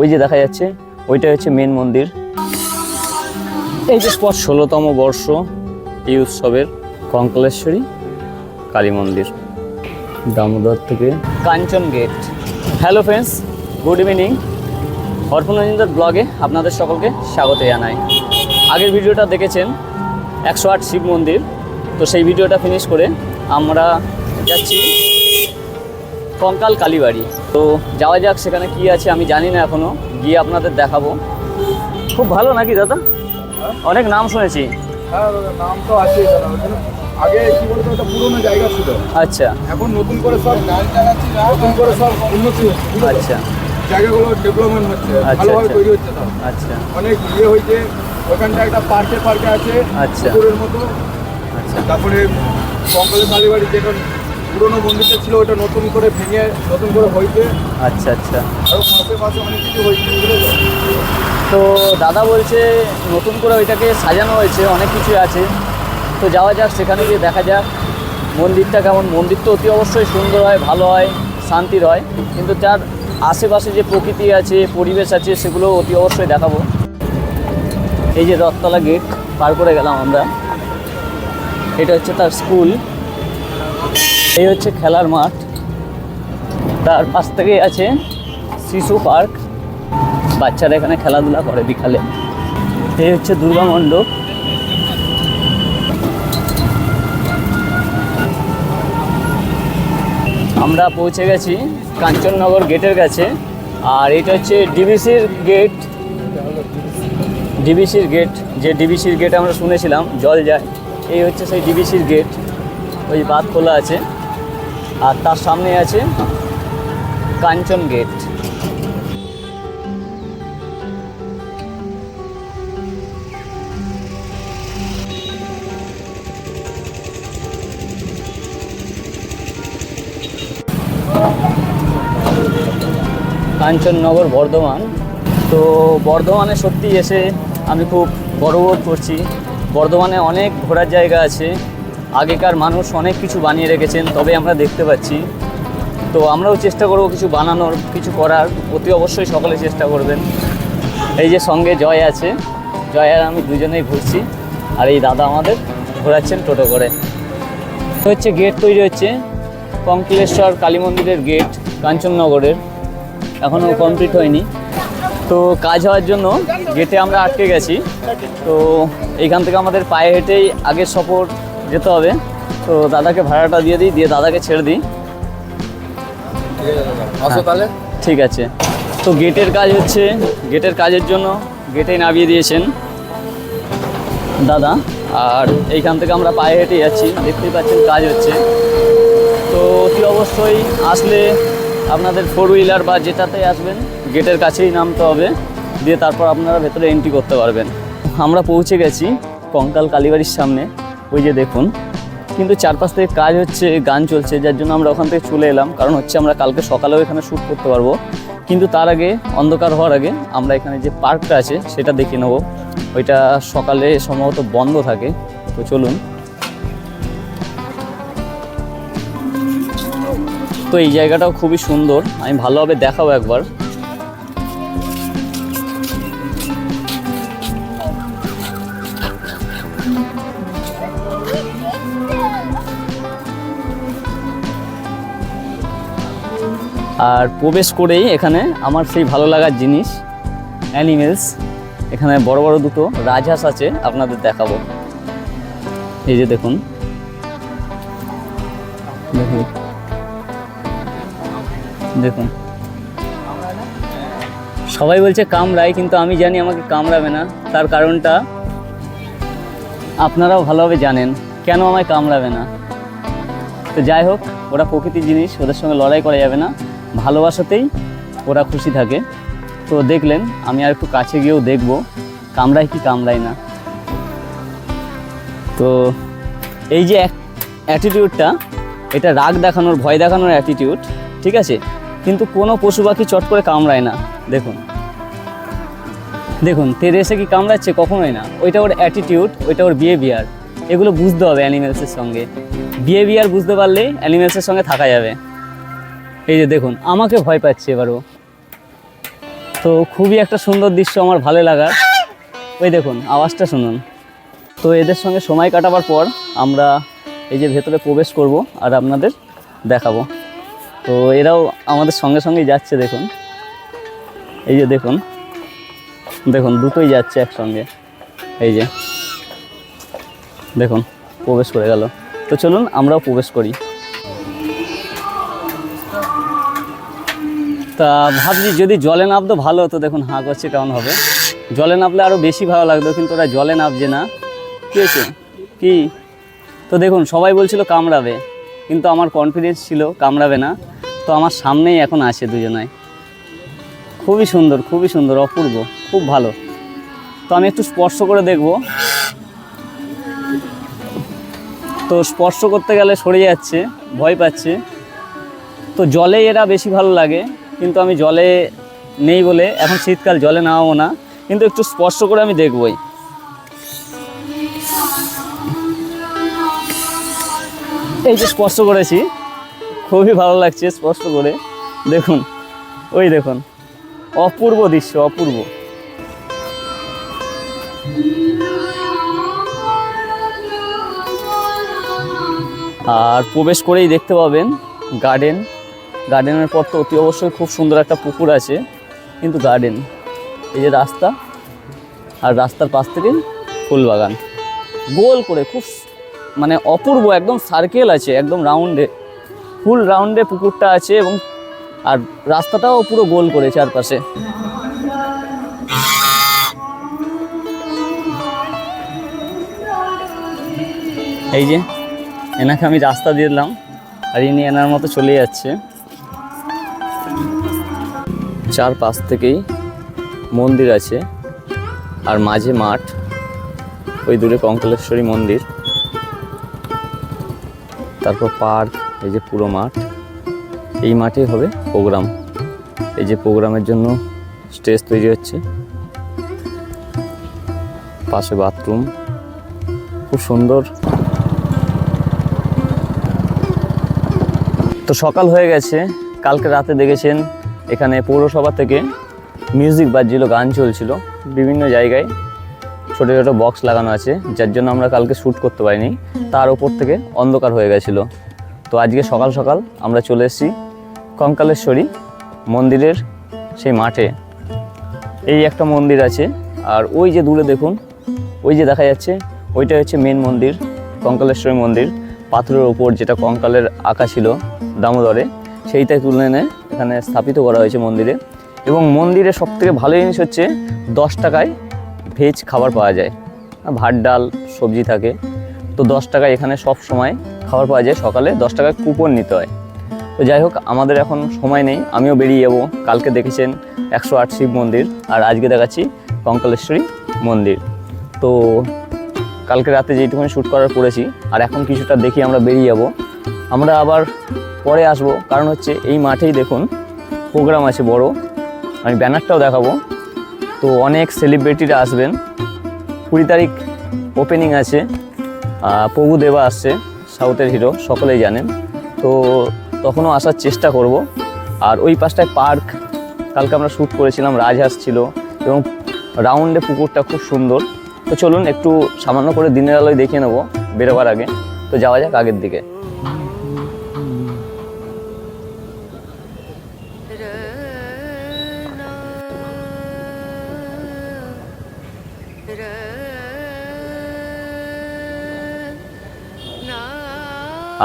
ওই যে দেখা যাচ্ছে ওইটা হচ্ছে মেন মন্দির। এই যে ষোলোতম বর্ষ এই উৎসবের কঙ্কলেশ্বরী কালী মন্দির। দামোদর থেকে Kanchan gate hello friends good evening অর্পণরঞ্জিত ব্লগে আপনাদের সকলকে স্বাগত জানাই। আগের ভিডিওটা দেখেছেন, একশো আট শিব মন্দির। তো সেই ভিডিওটা ফিনিশ করে আমরা যাচ্ছি কঙ্কাল কালীবাড়ি। তো যাওয়া যাক সেখানে কি আছে আমি জানি না এখনও। গিয়ে আপনাদের দেখাবো। খুব ভালো নাকি দাদা? অনেক নাম শুনেছি। হ্যাঁ দাদা, নাম তো আছে আগে কি বলতো একটা পুরোনো জায়গা ছিল। আচ্ছা। এখন নতুন করে সব নতুন করে সব উন্নতি হচ্ছে আচ্ছা। জায়গাগুলো ডেভেলপমেন্ট হচ্ছে আচ্ছা, ভালোভাবে আচ্ছা। তৈরি হচ্ছে সব। আচ্ছা। অনেক ইয়ে হয়েছে ওখানটা একটা পার্কে পার্কে আছে আচ্ছা। পুকুরের মতো। আচ্ছা। তারপরে কঙ্কালের কালীবাড়ি যেটা পুরোনো মন্দিরটা ছিল ওটা নতুন করে ভেঙে নতুন করে হয়েছে। আচ্ছা আচ্ছা। আরও পাশে পাশে অনেক কিছু হয়েছে তো? তো দাদা বলছে নতুন করে ওইটাকে সাজানো হয়েছে অনেক কিছু আছে। তো যাওয়া যাক সেখানে গিয়ে দেখা যাক। মন্দিরটা কেমন? মন্দির তো অতি অবশ্যই সুন্দর হয় ভালো হয় শান্তির হয়। কিন্তু তার আশেপাশে যে প্রকৃতি আছে পরিবেশ আছে সেগুলো অতি অবশ্যই দেখাবো। এই যে রথতলা গেট পার করে গেলাম আমরা। এটা হচ্ছে তার স্কুল এই হচ্ছে খেলার মাঠ। তার পাশ থেকে আছে শিশু পার্ক। বাচ্চারা এখানে খেলাধুলা করে বিকালে। এই হচ্ছে দুর্গা মণ্ডপ। আমরা পৌঁছে গেছি কাঞ্চননগর গেটের কাছে। আর এটা হচ্ছে ডিবিসির গেট। ডিবিসির গেট, যে ডিবিসির গেট আমরা শুনেছিলাম, জল যায়। এই হচ্ছে সেই ডিবিসির গেট। ওই বাদ খোলা আছে। আর তার সামনে আছে কাঞ্চন গেট। কাঞ্চননগর বর্ধমান। তো বর্ধমানে সত্যি এসে আমি খুব গর্ববোধ করছি। বর্ধমানে অনেক ঘোরার জায়গা আছে। আগেকার মানুষ অনেক কিছু বানিয়ে রেখেছেন, তবে আমরা দেখতে পাচ্ছি। তো আমরাও চেষ্টা করব কিছু বানানোর, কিছু করার। অতি অবশ্যই সকলে চেষ্টা করবেন। এই যে সঙ্গে জয় আছে, জয় আর আমি দুজনেই ঘুরছি, আর এই দাদা আমাদের ঘোরাচ্ছেন টোটো করে। হচ্ছে গেট তৈরি হচ্ছে, কঙ্কলেশ্বর কালী মন্দিরের গেট, কাঞ্চননগরের। এখনও কমপ্লিট হয়নি। তো কাজ হওয়ার জন্য গেটে আমরা আটকে গেছি। তো এইখান থেকে আমাদের পায়ে হেঁটেই আগের সফর যেতে হবে। তো দাদাকে ভাড়াটা দিয়ে দিই দিয়ে দাদাকে ছেড়ে দিই। আসো তাহলে। ঠিক আছে। তো গেটের কাজ হচ্ছে গেটের কাজের জন্য গেটেই নামিয়ে দিয়েছেন দাদা। আর এইখান থেকে আমরা পায়ে হেঁটে যাচ্ছি দেখতেই পাচ্ছেন কাজ হচ্ছে। তো অতি অবশ্যই আসলে আপনাদের ফোর হুইলার বা যেটাতে আসবেন গেটের কাছেই নামতে হবে। দিয়ে তারপর আপনারা ভেতরে এন্ট্রি করতে পারবেন। আমরা পৌঁছে গেছি কঙ্কাল কালীবাড়ির সামনে। ওই যে দেখুন, কিন্তু চারপাশ থেকে কাজ হচ্ছে, গান চলছে, যার জন্য আমরা ওখান থেকে চলে এলাম। কারণ হচ্ছে আমরা কালকে সকালেও এখানে শ্যুট করতে পারব। কিন্তু তার আগে, অন্ধকার হওয়ার আগে, আমরা এখানে যে পার্কটা আছে, সেটা দেখে নেব। ওইটা সকালে সম্ভবত বন্ধ থাকে। তো চলুন। তো এই জায়গাটাও খুবই সুন্দর। আমি ভালোভাবে দেখাবো একবার। আর প্রবেশ করেই এখানে আমার সেই ভালো লাগার জিনিস অ্যানিমেলস এখানে বড় বড় দুটো রাজহাঁস আছে, আপনাদের দেখাবো। এই যে দেখুন। দেখুন। সবাই বলছে কামড়ায়, কিন্তু আমি জানি আমাকে কামড়াবে না। তার কারণটা আপনারাও ভালোভাবে জানেন, কেন আমায় কামড়াবে না। তো যাই হোক, ওরা প্রকৃতির জিনিস, ওদের সঙ্গে লড়াই করা যাবে না। ভালোবাসাতেই ওরা খুশি থাকে। তো দেখলেন, আমি আর একটু কাছে গিয়েও দেখব, কামড়ায় কি কামড়ায় না। তো এই যে অ্যাটিটিউডটা এটা রাগ দেখানোর, ভয় দেখানোর অ্যাটিটিউড ঠিক আছে? কিন্তু কোনো পশু পাখি চট করে কামড়ায় না, দেখুন। দেখুন, তেরে এসে কি কামড়াচ্ছে কখনোই না। ওইটা ওর অ্যাটিটিউড ওইটা ওর বিহেভিয়ার এগুলো বুঝতে হবে অ্যানিমেলসের সঙ্গে। বিহেভিয়ার বুঝতে পারলেই অ্যানিমেলসের সঙ্গে থাকা যাবে। এই যে দেখুন, আমাকে ভয় পাচ্ছে এবারও। তো খুবই একটা সুন্দর দৃশ্য আমার ভালো লাগার। ওই দেখুন, আওয়াজটা শুনুন। তো এদের সঙ্গে সময় কাটাবার পর আমরা এই যে ভেতরে প্রবেশ করব আর আপনাদের দেখাবো। তো এরাও আমাদের সঙ্গে সঙ্গেই যাচ্ছে, দেখুন। এই যে দেখুন দেখুন, দুটোই যাচ্ছে একসঙ্গে। এই যে, দেখুন, প্রবেশ করে গেল। তো চলুন, আমরাও প্রবেশ করি। তা ভাবছি যদি জলে নামতো ভালো হতো, দেখুন হাঁ করছে কেমন হবে। জলে নামলে আরও বেশি ভালো লাগতো, কিন্তু ওরা জলে নামছে না। কী হয়েছে? কি? তো দেখুন, সবাই বলছিল কামড়াবে, কিন্তু আমার কনফিডেন্স ছিল কামড়াবে না। তো আমার সামনেই এখন আছে দুজনায় খুবই সুন্দর খুবই সুন্দর, অপূর্ব, খুব ভালো। তো আমি একটু স্পর্শ করে দেখব। তো স্পর্শ করতে গেলে সরে যাচ্ছে, ভয় পাচ্ছে। তো জলে এরা বেশি ভালো লাগে। কিন্তু আমি জলে নেই বলে এখন শীতকাল, জলে নামাবো না। কিন্তু একটু স্পর্শ করে আমি দেখবই। এই যে স্পর্শ করেছি, খুবই ভালো লাগছে স্পর্শ করে। দেখুন, ওই দেখুন, অপূর্ব দৃশ্য, অপূর্ব। আর প্রবেশ করেই দেখতে পাবেন গার্ডেন গার্ডেনের পর তো অতি অবশ্যই খুব সুন্দর একটা পুকুর আছে। কিন্তু গার্ডেন এই যে রাস্তা, আর রাস্তার পাশ থেকে ফুল বাগান। গোল করে, খুব মানে অপূর্ব, একদম সার্কেল আছে, একদম রাউন্ডে ফুল রাউন্ডে পুকুরটা আছে এবং, আর রাস্তাটাও পুরো গোল করে চারপাশে। এই যে, এনাকে আমি রাস্তা দিয়ে দিলাম, আর ইনি এনার মতো চলে যাচ্ছে। চার পাশ থেকেই মন্দির আছে আর মাঝে মাঠ, ওই দূরে কঙ্কালেশ্বরী মন্দির, তারপর পার্ক, এই যে পুরো মাঠ, এই মাঠেই হবে প্রোগ্রাম। এই যে প্রোগ্রামের জন্য স্টেজ তৈরি হচ্ছে। পাশে বাথরুম, খুব সুন্দর। তো সকাল হয়ে গেছে, কালকে রাতে দেখেছেন এখানে পৌরসভা থেকে মিউজিক বাজছিল, গান চলছিল বিভিন্ন জায়গায়। ছোটো ছোটো বক্স লাগানো আছে, যার জন্য আমরা কালকে শ্যুট করতে পারিনি। তার ওপর থেকে অন্ধকার হয়ে গেছিল। তো আজকে সকাল সকাল আমরা চলে এসেছি কঙ্কালেশ্বরী মন্দিরের সেই মাঠে। এই একটা মন্দির আছে, আর ওই যে দূরে দেখুন, ওই যে দেখা যাচ্ছে ওইটা হচ্ছে মেন মন্দির, কঙ্কালেশ্বরী মন্দির। পাথরের ওপর যেটা কঙ্কালের আঁকা ছিল দামোদরে সেইটাই তুলে এনে এখানে স্থাপিত করা হয়েছে মন্দিরে। এবং মন্দিরে সবথেকে ভালো জিনিস হচ্ছে দশ টাকায় ভেজ খাবার পাওয়া যায়। ভাত, ডাল, সবজি থাকে। তো দশ টাকায় এখানে সব সময় খাবার পাওয়া যায়। সকালে দশ টাকায় কুপন নিতে হয়। তো যাই হোক, আমাদের এখন সময় নেই। আমিও বেরিয়ে যাব। কালকে দেখেছেন একশো আট শিব মন্দির। আর আজকে দেখাচ্ছি কঙ্কালেশ্বরী মন্দির। তো কালকে রাতে যেইটুকুনি শ্যুট করার করেছি, আর এখন কিছুটা দেখি আমরা বেরিয়ে যাব। আমরা আবার পরে আসব। কারণ হচ্ছে এই মাঠেই দেখুন, প্রোগ্রাম আছে বড়। আমি ব্যানারটাও দেখাবো। তো অনেক সেলিব্রিটিরা আসবেন। কুড়ি তারিখ ওপেনিং আছে। প্রভু দেবা আসছে, সাউথের হিরো সকলেই জানেন। তো তখনও আসার চেষ্টা করব। আর ওই পাশটায় পার্ক, কালকে আমরা শ্যুট করেছিলাম, রাজহাঁস ছিল। এবং রাউন্ডে পুকুরটা খুব সুন্দর। তো চলুন একটু সামান্য করে দিনের আলোয় দেখিয়ে নেব, বেরোবার আগে। তো যাওয়া যাক আগের দিকে।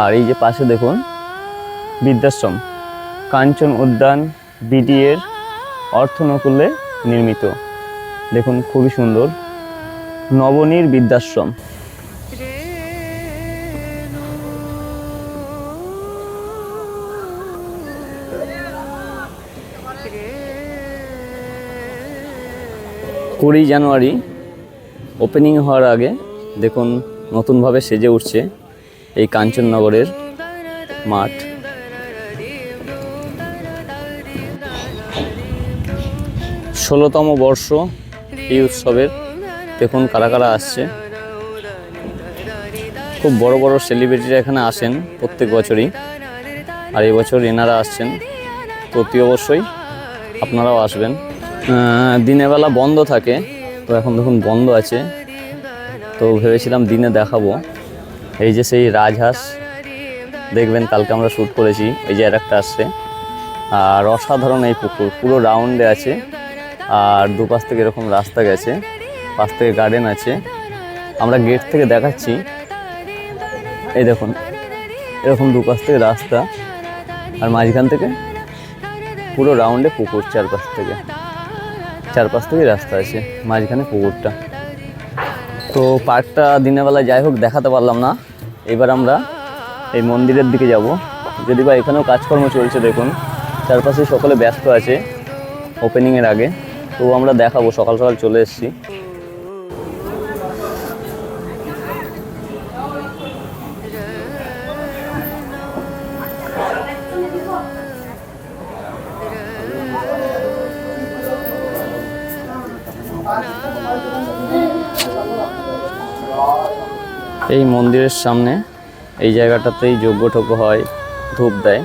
আর এই যে পাশে দেখুন, বৃদ্ধাশ্রম, কাঞ্চন উদ্যান, বিডিএর অর্থনকুলে নির্মিত। দেখুন, খুবই সুন্দর, নবনীর বৃদ্ধাশ্রম। কুড়ি জানুয়ারি ওপেনিং হওয়ার আগে, দেখুন, নতুনভাবে সেজে উঠছে। এই কাঞ্চননগরের মাঠ। ষোলোতম বর্ষ এই উৎসবের। দেখুন কারা কারা আসছে। খুব বড় বড় সেলিব্রিটিরা এখানে আসেন প্রত্যেক বছরই। আর এই বছর এনারা আসছেন তো অতি অবশ্যই আপনারাও আসবেন। আহ, দিনের বেলা বন্ধ থাকে। তো এখন দেখুন বন্ধ আছে। তো ভেবেছিলাম দিনে দেখাবো। এই যে সেই রাজহাঁস, দেখবেন কালকে আমরা শ্যুট করেছি, এই যে একটা আসছে। আর অসাধারণ এই পুকুর, পুরো রাউন্ডে আছে, আর দুপাশ থেকে এরকম রাস্তা গেছে, পাশ থেকে গার্ডেন আছে। আমরা গেট থেকে দেখাচ্ছি। এই দেখুন, এরকম দুপাশ থেকে রাস্তা, আর মাঝখান থেকে পুরো রাউন্ডে পুকুর চারপাশ থেকে। চারপাশ থেকে রাস্তা আছে, মাঝখানে পুকুরটা। তো পার্কটা দিনের বেলা যাই হোক, দেখাতে পারলাম না। এবার আমরা এই মন্দিরের দিকে যাব। যদি বা এখানেও কাজকর্ম চলছে দেখুন, চারপাশে সকলে ব্যস্ত আছে ওপেনিংয়ের আগে। তো আমরা দেখাবো, সকাল সকাল চলে এসেছি। এই মন্দিরের সামনে এই জায়গাটাতেই যজ্ঞ টজ্ঞ হয়, ধূপ দেয়।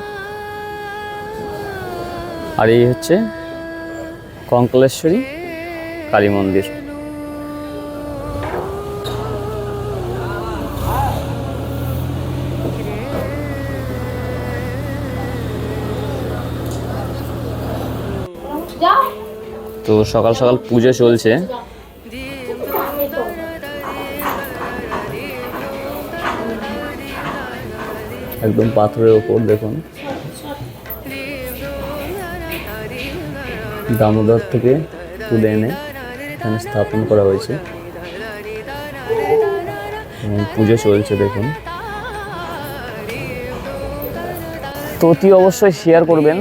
আর এই হচ্ছে কঙ্কলেশ্বরী কালী মন্দির। তো সকাল সকাল পুজো চলছে। একদম পাথরের ওপর, দেখুন। দামোদর থেকে তুলে এনে এখানে স্থাপন করা হয়েছে। পুজো চলছে, দেখুন। তো অবশ্যই শেয়ার করবেন,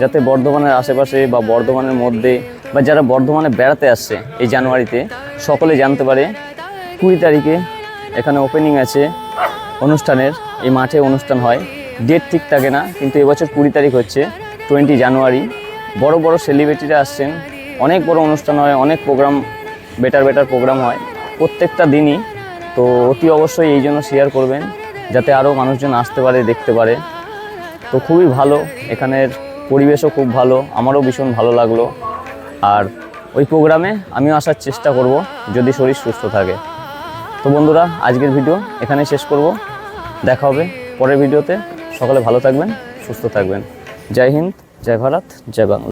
যাতে বর্ধমানের আশেপাশে বা বর্ধমানের মধ্যে বা যারা বর্ধমানে বেড়াতে আসছে এই জানুয়ারিতে, সকলে জানতে পারে কুড়ি তারিখে এখানে ওপেনিং আছে অনুষ্ঠানের এই মাঠে অনুষ্ঠান হয়। ডেট ঠিক থাকে না, কিন্তু এবছর কুড়ি তারিখ হচ্ছে টোয়েন্টি জানুয়ারি বড় বড় সেলিব্রিটিরা আসছেন, অনেক বড় অনুষ্ঠান হয়, অনেক প্রোগ্রাম বেটার বেটার প্রোগ্রাম হয়। প্রত্যেকটা দিনই, তো অতি অবশ্যই এই জন্য শেয়ার করবেন, যাতে আরও মানুষজন আসতে পারে, দেখতে পারে। তো খুবই ভালো, এখানের পরিবেশও খুব ভালো, আমারও ভীষণ ভালো লাগল। আর ওই প্রোগ্রামে আমিও আসার চেষ্টা করব, যদি শরীর সুস্থ থাকে। তো বন্ধুরা, আজকের ভিডিও এখানে শেষ করব। দেখা হবে পরের ভিডিওতে। সকলে ভালো থাকবেন, সুস্থ থাকবেন। জয় হিন্দ, জয় ভারত, জয় বাংলা।